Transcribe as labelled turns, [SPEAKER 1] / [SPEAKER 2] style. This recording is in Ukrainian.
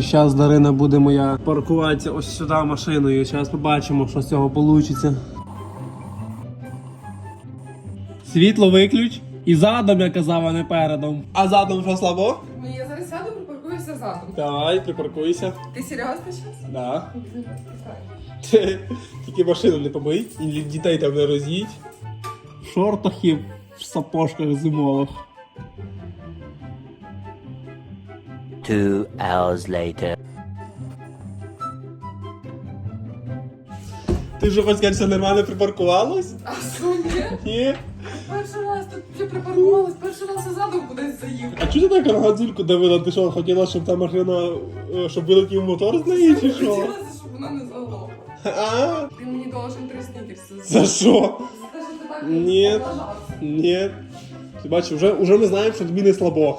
[SPEAKER 1] Зараз Дарина буде моя паркуватися ось сюди машиною. Зараз побачимо, що з цього вийде. Світло виключ. І задом я казав, а не передом. А задом що слабо?
[SPEAKER 2] Ну, я зараз сяду, припаркуюся задом.
[SPEAKER 1] Давай, припаркуйся.
[SPEAKER 2] Ти серйозно зараз?
[SPEAKER 1] Да. Тільки машину не побий, і дітей там не роз'їдь. В шортах і в сапожках зимових.
[SPEAKER 3] Two hours later.
[SPEAKER 1] Ти вже хоч сказати, що нормально припаркувалась?
[SPEAKER 2] А що, ні?
[SPEAKER 1] Ні.
[SPEAKER 2] Перший раз тут вже припаркувалась, перший раз я задом кудись заїхав.
[SPEAKER 1] А чого ти так на газульку давила? Ти що, хотіла, щоб та машина, е, щоб вилетів мотор з неї чи що?
[SPEAKER 2] Хотілося, щоб вона не заглохла.
[SPEAKER 1] А?
[SPEAKER 2] Ти мені должен три снікерси.
[SPEAKER 1] За що?
[SPEAKER 2] За те, що ти так
[SPEAKER 1] Ні.
[SPEAKER 2] облажався.
[SPEAKER 1] Ні. Ти бачиш, вже, вже ми знаємо, що тобі не слабо.